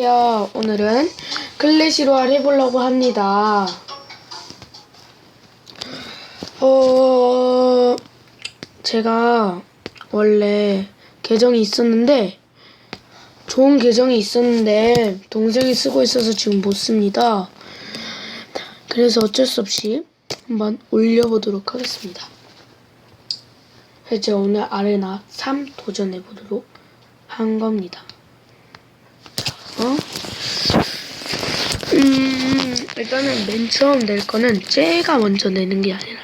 안녕하세요. 오늘은 클래시로알 해보려고 합니다. 어, 제가 원래 계정이 있었는데, 좋은 계정이 있었는데, 동생이 쓰고 있어서 지금 못 씁니다. 그래서 어쩔 수 없이 한번 올려보도록 하겠습니다. 그래서 제가 오늘 아레나 3 도전해보도록 한 겁니다. 어? 음, 일단은 맨 처음 낼 거는 제가 먼저 내는 게 아니라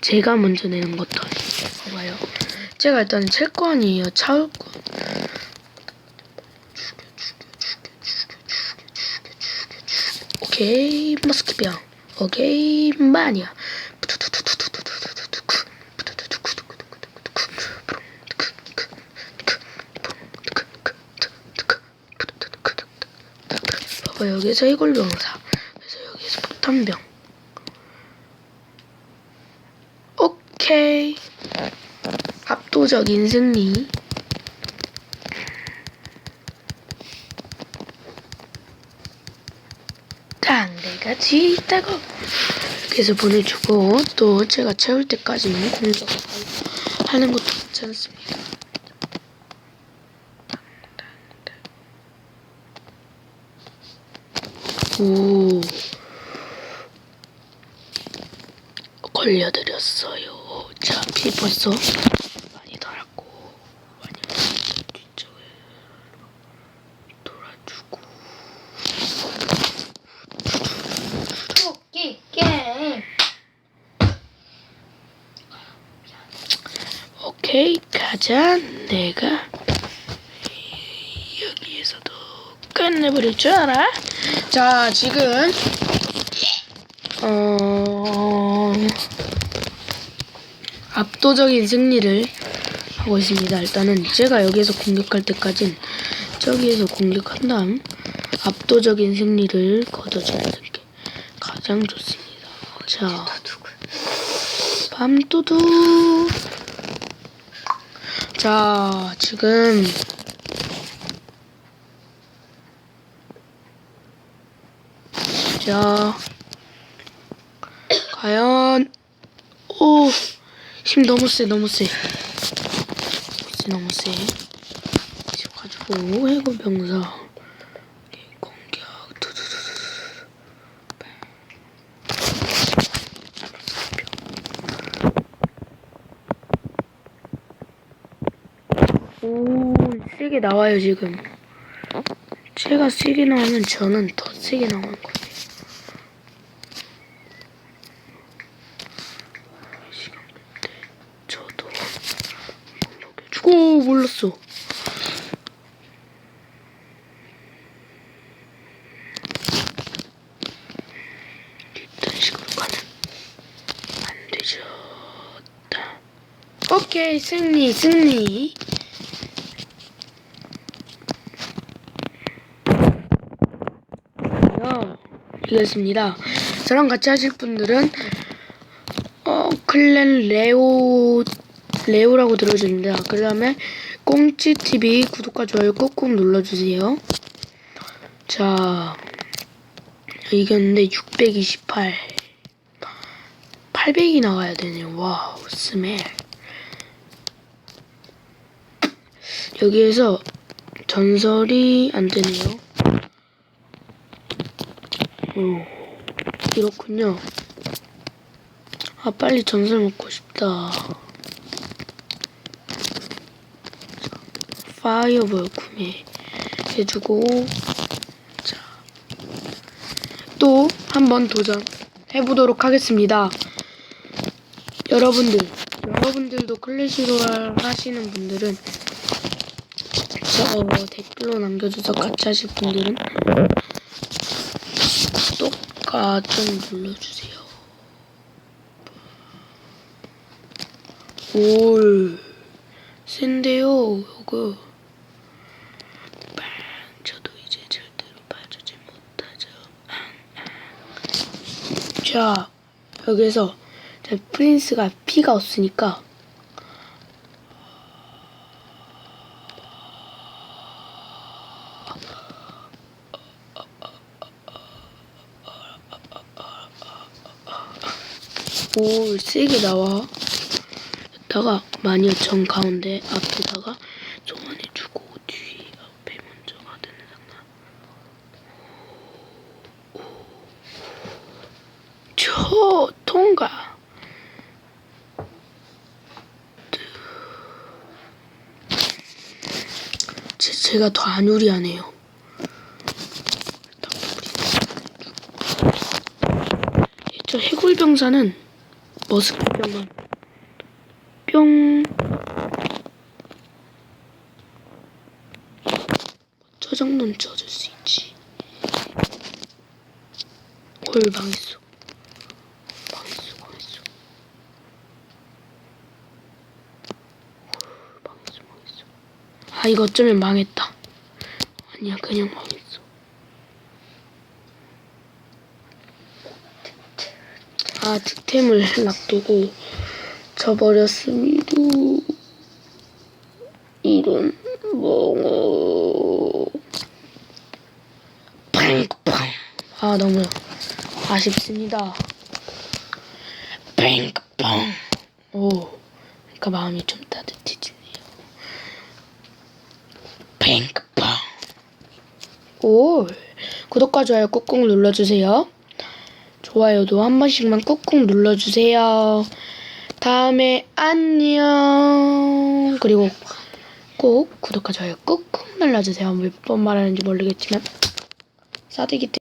제가 먼저 내는 것도 아니에요. 봐봐요. 제가 아니에요. 차을 거. 오케이, 머스키병. 오케이, 마니아. 봐봐 여기서 해골병사. 그래서 여기서 폭탄병. 오케이. 압도적인 승리. 당대가 있다고. 그래서 보내주고 또 제가 채울 때까지는 공격하는 것도 괜찮습니다 오. 걸려드렸어요. 자, 피 벌써 많이 달았고, 많이 뒤쪽에 돌아주고. 토끼 게임 오케이, 가자. 내가 여기에서도 끝내버릴 줄 알아? 자, 지금 어 압도적인 승리를 하고 있습니다. 일단은 제가 여기에서 공격할 때까진 저기에서 공격한 다음 압도적인 승리를 거둬주는 게 가장 좋습니다. 자, 밤도둑. 자, 지금 자, 과연 오, 힘 너무 세, 너무 세, 세 너무 세. 지금 가지고 해골병사 공격 두두두두두. 오, 세게 나와요 지금. 제가 세게 나오면 저는 더 세게 나오는 거예요. 시간 때 저도 먹여주고 오, 몰랐어. 이딴 식으로 가는 안 되죠. 다. 오케이 승리 승리. 요 이겼습니다. 저랑 같이 하실 분들은 어 클랜 레오 레오라고 들어줍니다. 그 다음에 꽁치 TV 구독과 좋아요 꾹꾹 눌러주세요. 자 이겼는데 628 800이 나와야 되네요. 와우 스멜 여기에서 전설이 안 되네요. 어, 이렇군요. 아, 빨리 전설 먹고 싶다. 파이어볼 구매해주고, 자, 또 한번 도전해보도록 하겠습니다. 여러분들, 여러분들도 클래시로얄 하시는 분들은 저 댓글로 남겨줘서 같이 하실 분들은 구독과 좀 눌러주세요. 올 센데요, 요거. 자, 여기에서 제 프린스가 피가 없으니까 오 세게 나와. 여기다가 마녀 정 가운데 앞에다가 저 통과 제, 제가 더 안유리하네요. 저 해골병사는 머스크병만 뿅. 저 정도는 쳐줄 수 있지. 망했어 망했어. 헐, 망했어 망했어. 아 이거 어쩌면 망했다. 아니야 그냥 망했어. 아 득템을 놔두고 져버렸습니다. 이런 멍어. 아 너무 아쉽습니다. 팡팡. 오, 그러니까 마음이 좀 따뜻해지네요. 팡팡. 오, 구독과 좋아요 꾹꾹 눌러주세요. 좋아요도 한 번씩만 꾹꾹 눌러주세요. 다음에 안녕. 그리고 꼭 구독과 좋아요 꾹꾹 눌러주세요. 몇 번 말하는지 모르겠지만 사대기 때문에